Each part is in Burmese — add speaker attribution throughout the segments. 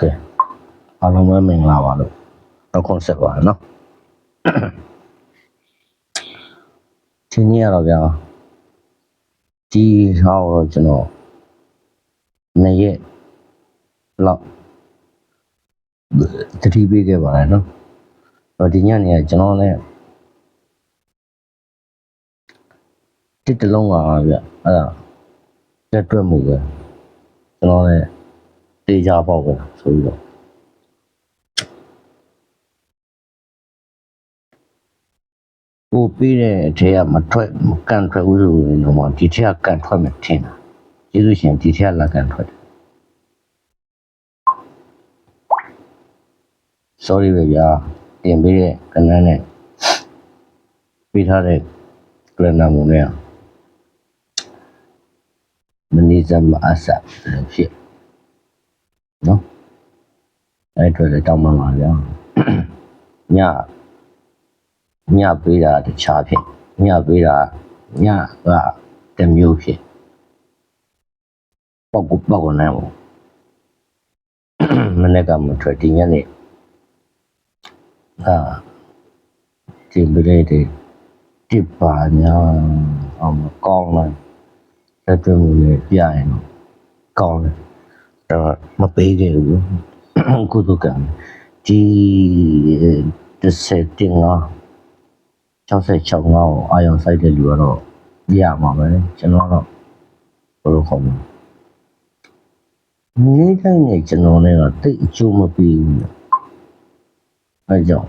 Speaker 1: ကဲအားလုံးပဲမင်္ဂလာပါလို့တော့ concept ပါနော်ဒီနေ့ရတော့ဗျာဒီဟောတော့ကျွန်တော်နှစ်ရက်လောက်တတိပေးခဲ့ပါတယ်နော်တော့ဒီညနေကကျွန်တော်လည်းတစ်တလုံးပါဗျအဲ့ဒါလက်တွက်မှုပဲကျွန်တော်လည်း တေးကြပေါက်ပဲဆိုပြီးတော့ကိုပြီးတဲ့အထက်ကမထွက်မကန်ထွက်ဘူးဆိုရင်တော့ဒီထက်ကကန်ထွက်မယ်ထင်တာကျေးဇူးရှင်ဒီထက်ကလာကန်ထွက်တယ် sorry ပဲဗျာတင်ပေးတဲ့ကနန်းနဲ့ပေးထားတဲ့ကလနာမုံနဲ့မနီဇမ်အဆပ်လို့ဖြစ် နော်အဲ့ဒါလည်းတောင်းပန်ပါဗျာညညပေးတာတခြားဖြစ်ညပေးတာညကတစ်မျိုးဖြစ်ပေါက်ကိုပေါက်ကိုနိုင်ဘူးမနေ့ကမထွက်ဒီညနေအာဒီမလေးတွေတစ်ပါညာအောင်မကောင်းလိုက်သက်သွင်းမှုနဲ့ပြရင်တော့ကောင်းတယ် တော့မပေးခဲ့ဘူးကုသကံဒီတစ်ဆက်တင်ငါ66ငါးကိုအာယုံစိုက်တဲ့လူကတော့ရမှာပဲကျွန်တော်တော့ဘယ်လိုခေါ်မလဲနေတိုင်းနဲ့ကျွန်တော်လည်းတော့တိတ်အကျိုးမပေးဘူးအဲကြောင့်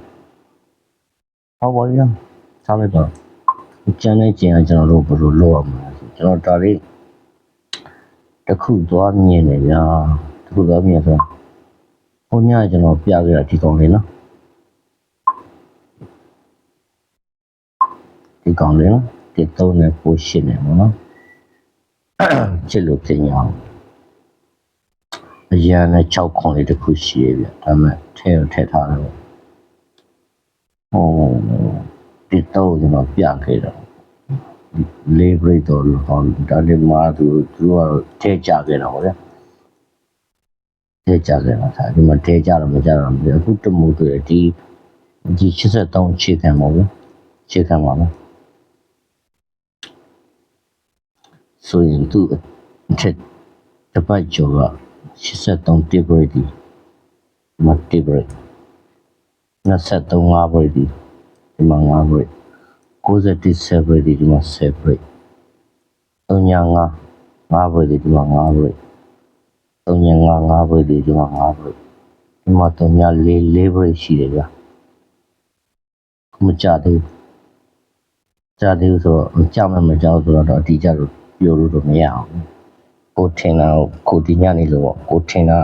Speaker 1: ဟောပါရစားလိုက်တော့ကျန်တဲ့ကျင်ကကျွန်တော်တို့ဘယ်လိုလုပ်ရမလဲကျွန်တော်ဒါလေး တစ်ခုသွားမြင်နေဗျာတစ်ခုသွားမြင်ဆိုဘုန်းကြီးကကျွန်တော်ပြခဲ့တာဒီကောင်လေးနော်ဒီကောင်လေးနော်ဒီသုံးနဲ့ပိုရှင်းနေမှာနော်ချစ်လို့ပြင်ရအောင်အရန်နဲ့6ခွန်လေးတစ်ခုရှိရပြဒါမှထဲကိုထည့်ထားတယ်ဟိုဒီတော့ကျွန်တော်ပြခဲ့တော့ လေးဘရိတ်တော့ဟောဒါလေးမှာသူသူကထဲကြခဲ့တော့ဗျာထဲကြခဲ့တာဒါဒီမှာထဲကြတော့မကြတော့ဘူးအခုတမှုတွေဒီဒီ83ခြေခံပါဘူးခြေခံပါဘူးဆိုရင်သူ့အထက်တစ်ပတ်ကျော်က83တိဘရဒီမတိဘရ23ငါးဘရဒီဒီမှာငါးဘရ 90ဆက်ဘရဒီဒီမှာဆက်ဘရ3ညာငါးငါးဘရဒီဒီမှာငါးဘရ3ညာငါးငါးဘရဒီဒီမှာငါးဘရဒီမှာ3ညာ4 4ဘရရှိတယ်ဗျာမကြသေးဘူးကြသေးဘူးဆိုတော့မကြမယ်မကြောက်ဆိုတော့အတိအကျတော့ပြောလို့တော့မရအောင်ကိုထင်တာကိုဒီညနေလို့ပေါ့ကိုထင်တာ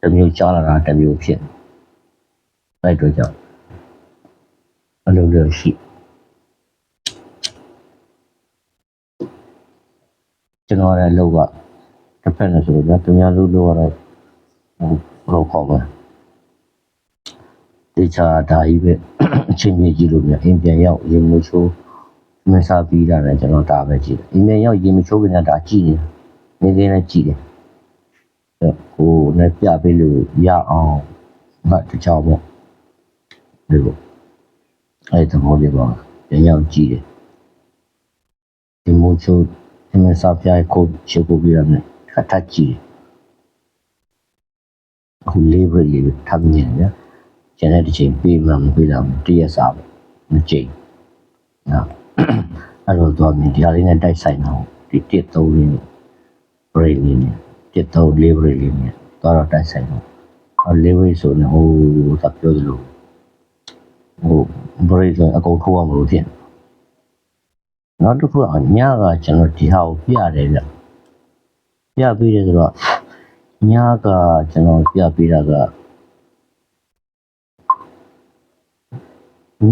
Speaker 1: တစ်မျိုးကြားလာတာတစ်မျိုးဖြစ်အဲ့တော့ကြောင့်အလုပ်လုပ်ရှိ ကျွန်တော်လည်းလုပ်ကတစ်ဖက်နဲ့ဆိုတော့သူများလုပ်လို့ကတော့ဟိုဘယ်လိုခေါ်မလဲတေချာဒါကြီးပဲအချင်းကြီးကြည့်လို့မြအင်ပြန်ရောက်ရေမိုးချိုးမစားပြီးတာလည်းကျွန်တော်ဒါပဲကြည့်တယ်။အင်းမြန်ရောက်ရင်မချိုးခင်ကဒါကြည့်တယ်။နေနေနဲ့ကြည့်တယ်။အဲဟိုနဲ့ပြပေးလို့ရအောင်ငါတခြားပေါ့။ဒီလိုအဲ့ဒါမျိုးလေးပေါ့။ပြန်ရောက်ကြည့်တယ်။ဒီမိုးချိုး ဒီမစားပြိုင်ကိုချိုးကိုပြရမယ်။ခတ်ထကြည့်တယ်။အခုလေးဘလေးထပ်မြင်တယ်။ကျန်တဲ့တစ်ချိန်ပြေးမှမပြေးတော့တရက်စားပဲ။မကြိမ်။နော်အဲ့လိုတော့မြင်တရားလေးနဲ့တိုက်ဆိုင်တော့ဒီတစ်သုံးလေးနဲ့ break လေးနဲ့တစ်သုံးလေး break လေးနဲ့တော့တော့တိုက်ဆိုင်တော့အဲ့လေး break ဆိုရင်ဟိုသပြောသလိုဟို break ဆိုရင်အကုန်ထိုးရမလို့ဖြစ် နောက်တစ်ခုကညကကျွန်တော်ဒီဟာကိုပြတယ်ဗျပြပြီးတယ်ဆိုတော့ညကကျွန်တော်ပြပြီးတာက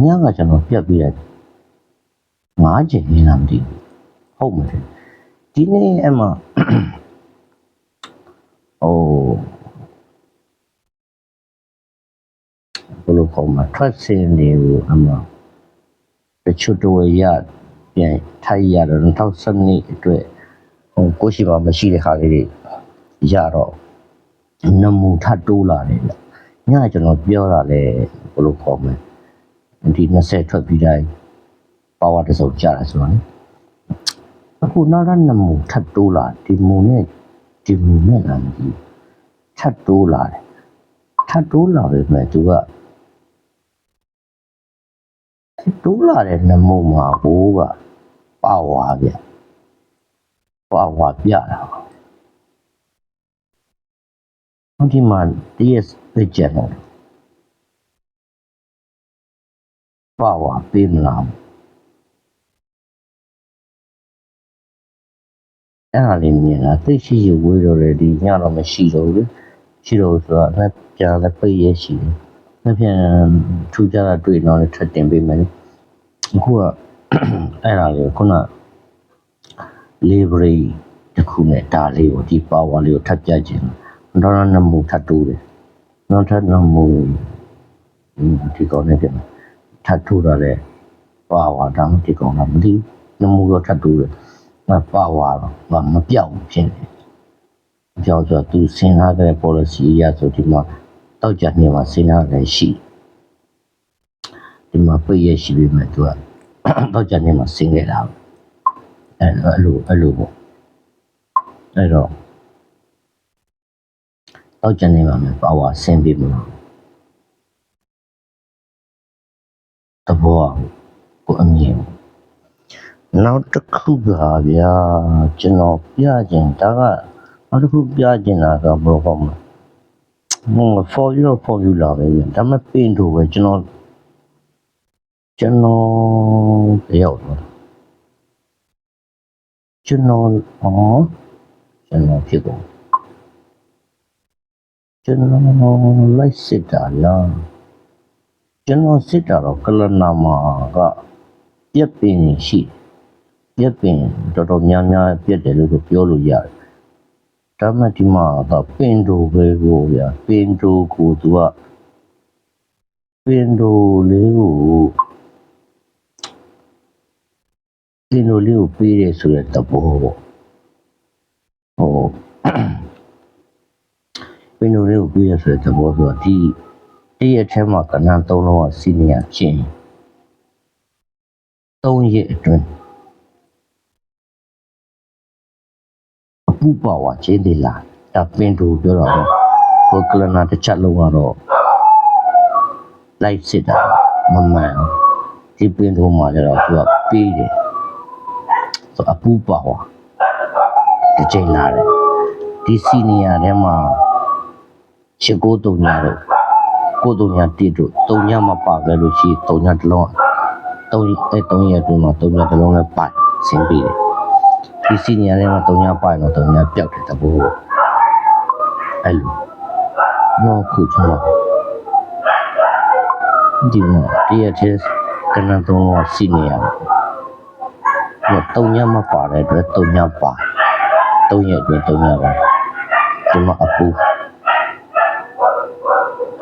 Speaker 1: ညကကျွန်တော်ပြပြီးတယ်ငါးချိန်နေလားမသိဘူးဟုတ်မတယ်ဒီနေ့အမဟိုဘယ်လိုခေါ်မလဲ trust စင်းနေကိုအမတချို့တော့ရ ပြန်ထိုက်ရတော့2012အတွက်ဟိုကိုရှိမှမရှိတဲ့ခါလေးတွေရတော့နမူထပ်တိုးလာတယ်ဗျညကျွန်တော်ပြောတာလေဘယ်လိုခေါ်မလဲဒီ20ထွက်ပြီးတိုင်းပါဝါတစ်စုံကြတာဆိုတော့လေအခုနောက်တော့နမူထပ်တိုးလာဒီမူနဲ့ဒီမူနဲ့လာပြီထပ်တိုးလာတယ်ထပ်တိုးလာပြီမဲ့သူက တိုးလာတဲ့နမူမှာဘိုးကပါဝါဗျပါဝါပြတာဟုတ်ဒီမှာတရက်ပြကြတယ်ပါဝါပေးမလားအဲ့ဒါလေးမြင်လာသိရှိရဝေးတော့လေဒီညတော့မရှိတော့ဘူးလေရှိတော့ဆိုတော့အဲ့ပြန်လည်းပိတ်ရရှိတယ် အဲ့ပြန်ထူကြတာတွေ့တော့လည်းထပ်တင်ပေးမယ်လေအခုကအဲ့ဒါလေးခုန library တစ်ခုနဲ့ဒါလေးကိုဒီ power လေးကိုထပ်ပြခြင်းတော့နမူထပ်တိုးတယ်နောက်ထပ်နမူဒီကောင်းနေတယ်ထပ်တိုးတာလေ power တောင်ဒီကောင်းတာမသိနမူတော့ထပ်တိုးတယ်မ power တော့မပြောက်ဘူးဖြစ်နေကြောက်ဆိုသူစဉ်းစားတဲ့ policy အရဆိုဒီမှာ တောက်ကြနေမှာစဉ်းစားတယ်ရှိဒီမှာပြည့်ရရှိပြီမဲ့သူကတောက်ကြနေမှာစဉ်းခဲ့တာအဲ့လိုအဲ့လိုပေါ့အဲ့တော့တောက်ကြနေမှာမဲ့ပါဝါဆင်းပြီးမလားတဘောကိုအမြင်နောက်တစ်ခုပါဗျာကျွန်တော်ပြခြင်းဒါကနောက်တစ်ခုပြခြင်းတာကဘယ်လိုပေါ့မလဲ ဟို for you for you လာပဲဗျာဒါမှပင်တို့ပဲကျွန်တော်ကျွန်တော်တယောက်တော့ကျွန်တော်ဟောကျွန်တော်ဖြစ်ကုန်ကျွန်တော်လိုက်စစ်တာလားကျွန်တော်စစ်တာတော့ကလနာမှာကပြက်ပင်ရှိပြက်ပင်တော်တော်များများပြက်တယ်လို့ပြောလို့ရတယ် ဒါမှဒီမှာကပင်တို့ပဲကိုဗျာပင်တို့ကိုသူကပင်တို့လေးကိုပင်တို့လေးကိုပေးတယ်ဆိုတဲ့သဘောပေါ့ဟိုပင်တို့လေးကိုပေးရဆိုတဲ့သဘောဆိုတော့ဒီတရက်ထဲမှာကဏ္ဍ၃လုံးကစီနီယာချင်း၃ရက်အတွင်း ပူပါဝါချင်းသေးလားဒါပင်တို့ပြောတော့ဟိုကလနာတစ်ချက်လုံးကတော့လိုက်စစ်တာမမှန်ဒီပင်တို့မှာကျတော့သူကပေးတယ်ဆိုအပူပါဝါတစ်ချိန်လာတယ်ဒီစီနီယာထဲမှာရှစ်ကိုတုံညာတော့ကိုတုံညာတိတို့တုံညာမပါခဲ့လို့ရှိရင်တုံညာတစ်လုံးတုံအဲတုံရက်အတွင်းမှာတုံညာတစ်လုံးနဲ့ပိုက်ဆင်းပြီးတယ် ဒီစီနီယာထဲမှာတုံညာပိုက်တော့တုံညာပြောက်တဲ့သဘောအဲ့လိုတော့ခုချောဒီမှာတရက်သေးကနန်းသုံးတော့စီနီယာတော့တုံညာမပါတဲ့အတွက်တုံညာပါတုံရက်အတွင်းတုံညာပါဒီမှာအပူ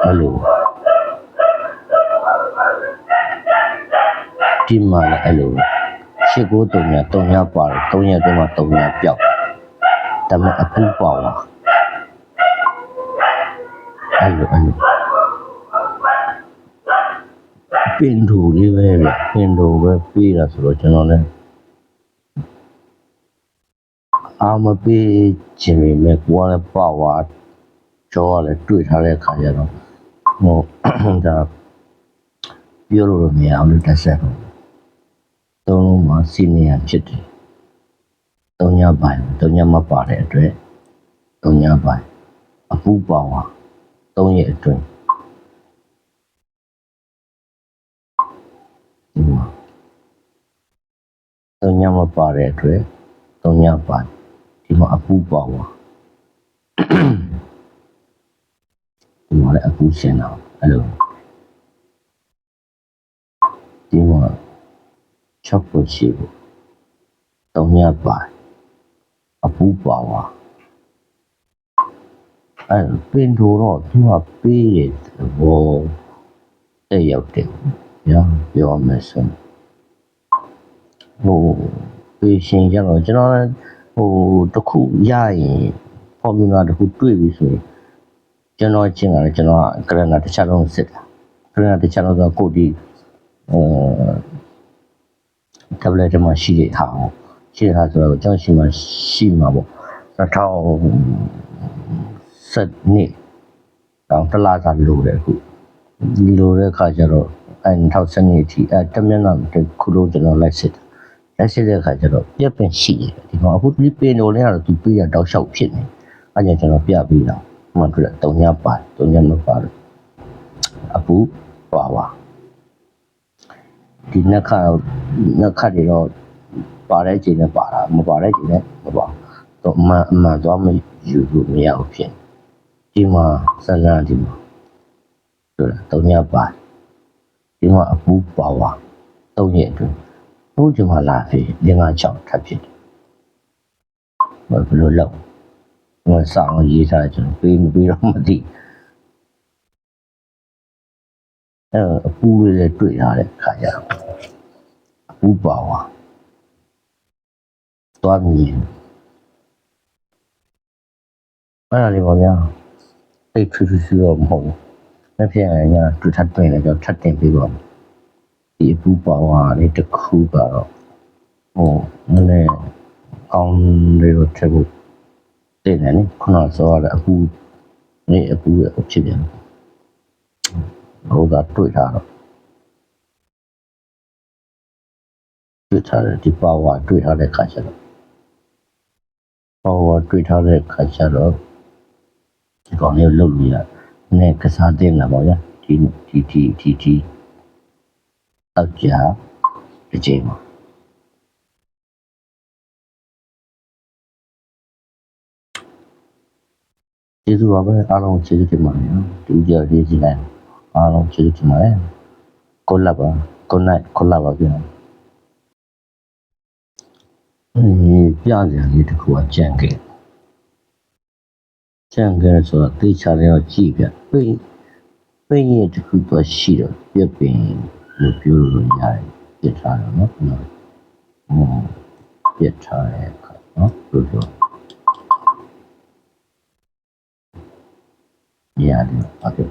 Speaker 1: အဲ့လိုဒီမှာလည်းအဲ့လို ရှစ်ကိုတုံညာတုံညာပါတယ်တုံညာအတွင်းမှာတုံညာပြောက်ဒါပေမဲ့အပူပါဝါအဲ့လိုအဲ့လိုပင်တူလေးပဲဗျပင်တူပဲပြေးတာဆိုတော့ကျွန်တော်လည်းအာမပေးခြင်းပေမဲ့ကိုယ်ကလည်းပါဝါကြောကလည်းတွေ့ထားတဲ့အခါကျတော့ဟိုဒါပြောလို့တော့မရအောင်လို့တက်ဆက်တော့ သုံးလုံးမှာစီနီယာဖြစ်တယ်သုံးညပိုင်းသုံးညမပါတဲ့အတွက်သုံးညပိုင်းအပူပါဝါသုံးရက်အတွင်းဒီမှာသုံးညမပါတဲ့အတွက်သုံးညပိုင်းဒီမှာအပူပါဝါဒီမှာလည်းအပူရှင်တာအဲ့လိုဒီမှာ 6ပုံရှိဘူးသုံးညပိုင်းအပူပါဝါအဲ့ပင်တိုတော့သူကပေးတဲ့ဘောတဲ့ရောက်တယ်ညပြောမယ်ဆိုဟိုပေးရှင်ကြတော့ကျွန်တော်လည်းဟိုတစ်ခုရရင် formula တစ်ခုတွေ့ပြီဆိုရင်ကျွန်တော်ကျင်လာတယ်ကျွန်တော်ကကရနာတစ်ချက်လုံးစစ်တာကရနာတစ်ချက်လုံးဆိုကိုဒီအဲ tablet မှာရှိတဲ့ဟာကိုရှိတဲ့ဟာဆိုတော့ကျွန်တော်ရှိမှရှိမှာပေါ့2000စက်နှစ်တော့တစ်လားစာလိုတယ်အခုလိုတဲ့ခါကျတော့အဲ2000နှစ်အထိအဲတမျက်နှာတစ်ခုလုံးကျွန်တော်လိုက်စစ်တယ်လက်ရှိတဲ့အခါကျတော့ပြက်ပင်ရှိတယ်ဒီမှာအခုဒီပင်တော်လေးကတော့သူပြေးရတောက်လျှောက်ဖြစ်နေအဲကြောင့်ကျွန်တော်ပြပြီးတော့မှတွေ့တယ်တုံညပါတုံညမပါဘူးအပူပါပါ ဒီနှစ်ခါနှစ်ခါတွေတော့ပါတဲ့ချိန်နဲ့ပါတာမပါတဲ့ချိန်နဲ့မပါတော့အမှန်အမှန်သွားမယူလို့မရဘူးဖြစ်ဒီမှာစလန်းဒီမှာတွေ့တယ်တုံညပါဒီမှာအပူပါပါတုံးရဲ့အတွင်းဘုရားမှာလာပြီလင်းကားချောင်းထပ်ဖြစ်တယ်ဘယ်လိုလုပ်ဟိုစောင်းရေးထားတယ်ကျွန်တော်ပေးမပေးတော့မသိ အဲအပူလေးလည်းတွေ့ရတဲ့ခါကျတော့အပူပါဝါသွားမြင်အဲ့ဒါလေးပေါ့ဗျာအိတ်ထူးထူးရှိတော့မဟုတ်ဘူးမဖြစ်ရင်ညာတူထပ်တွင်လည်းကြောင့်ထပ်တင်ပြီးတော့ဒီအပူပါဝါလေးတစ်ခုကတော့ဟိုနည်းနည်းအောင်လေးတော့ထည့်ဖို့တင်တယ်နိခုနကဆိုရတဲ့အပူနေအပူရဲ့ဖြစ်ပြန် ဟိုသာတွေ့တာတော့တွေ့ထားတယ်ဒီပါဝါတွေ့ထားတဲ့ခါကျတော့ပါဝါတွေ့ထားတဲ့ခါကျတော့ဒီကောင်လေးကိုလှုပ်လို့ရနည်းကစားတင်လာပါဗျာဒီဒီဒီဒီဒီအောက်ကြတစ်ချိန်မှာကျေးဇူးပါပဲအားလုံးကျေးဇူးတင်ပါတယ်နော်ဒီကြရေးစီလိုက် အားလုံးကျေးဇူးတင်ပါတယ်ကိုလပ်ပါကိုနိုင်ကိုလပ်ပါပြန်အေးပြစရာလေးတစ်ခုကကြံခဲ့ကြံခဲ့ဆိုတော့သိချတယ်တော့ကြည့်ပြပိတ်ပိတ်ရတစ်ခုတော့ရှိတော့ပြပင်လို့ပြောလို့ရတယ်ပြစ်ထားတော့နော်နော်ဟိုပြစ်ထားတဲ့အခါနော်ပြောပြောရတယ်ဟုတ်ကဲ့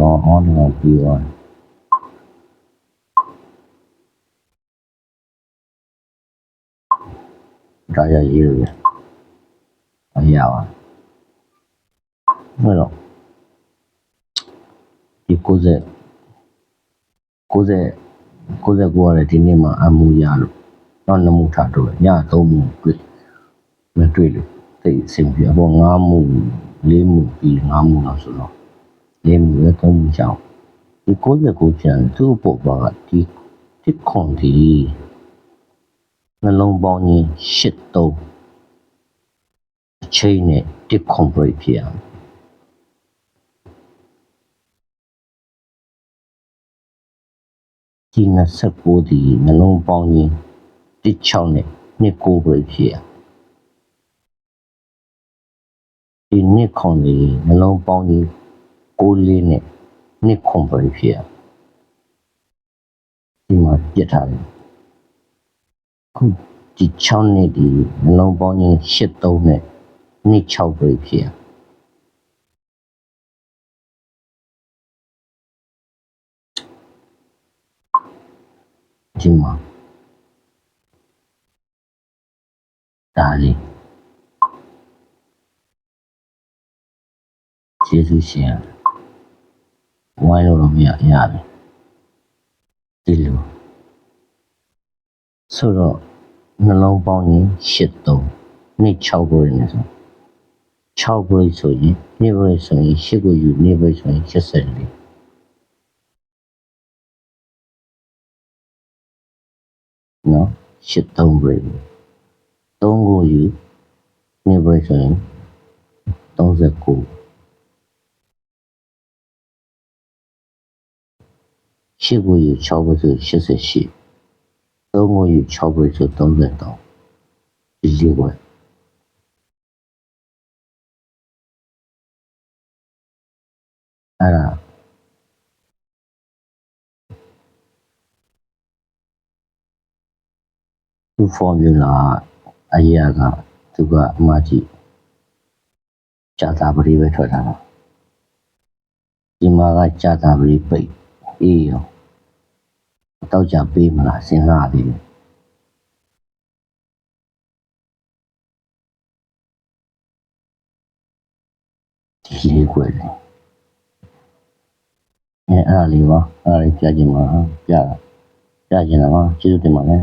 Speaker 1: ဒီကောင်အောင်တော့ပြီးသွားတယ်ဒါရရေးလို့ရအရပါဟုတ်တော့ဒီ90 90 99ရတယ်ဒီနေ့မှာအမှုရလို့တော့နမှုထတော့ည3မှုတွေ့မတွေ့လို့သိအဆင်ပြေပေါ့9မှု4မှုပြီး9မှုလောက်ဆိုတော့ 4မှုနဲ့3မှုချောင်းဒီ99ပြန်သူ့ပေါ်ပါဒီဒီခွန်ဒီနှလုံးပေါင်းကြီး8 3အချိန်နဲ့ဒီခွန်ပြဖြစ်အောင်ဒီ29ဒီနှလုံးပေါင်းကြီးတစ်6နဲ့နှစ်9ပြဖြစ်အောင်ဒီနှစ်ခွန်ဒီနှလုံးပေါင်းကြီး 6လေးနဲ့နှစ်ခွန်ပြဖြစ်အောင်ဒီမှာပြစ်ထားတယ်ခုဒီ6နှစ်ဒီနှလုံးပေါင်းကြီး8 3နဲ့နှစ်6ပြဖြစ်အောင်ဒီမှာဒါလေးကျေးဇူးရှင် ဝိုင်းလို့တော့မရရပြီဒီလိုဆိုတော့နှလုံးပေါင်းရင်83နှစ်6ကိုရနေဆို6ကိုဆိုရင်နှစ်ကိုဆိုရင်8ကိုယူနှစ်ကိုဆိုရင်84နော်83ပြည့်3ကိုယူနှစ်ကိုဆိုရင်39 ရှစ်ကိုယူ6ကိုဆို88သုံးကိုယူ6ပဲဆို33ဒီလေးပဲအဲ့ဒါသူ formula အရာကသူကအမကြီးကြာတာပရိပဲထွက်တာတော့ဒီမှာကကြာတာပရိပိတ် အေးရောတော့ကြပေးမလားစဉ်းစားသေးတယ်ဒီလေးကွယ်လေအဲအဲ့ဒါလေးပါအဲ့ဒါလေးပြချင်မှာပြတာပြချင်တာပါကျေးဇူးတင်ပါတယ်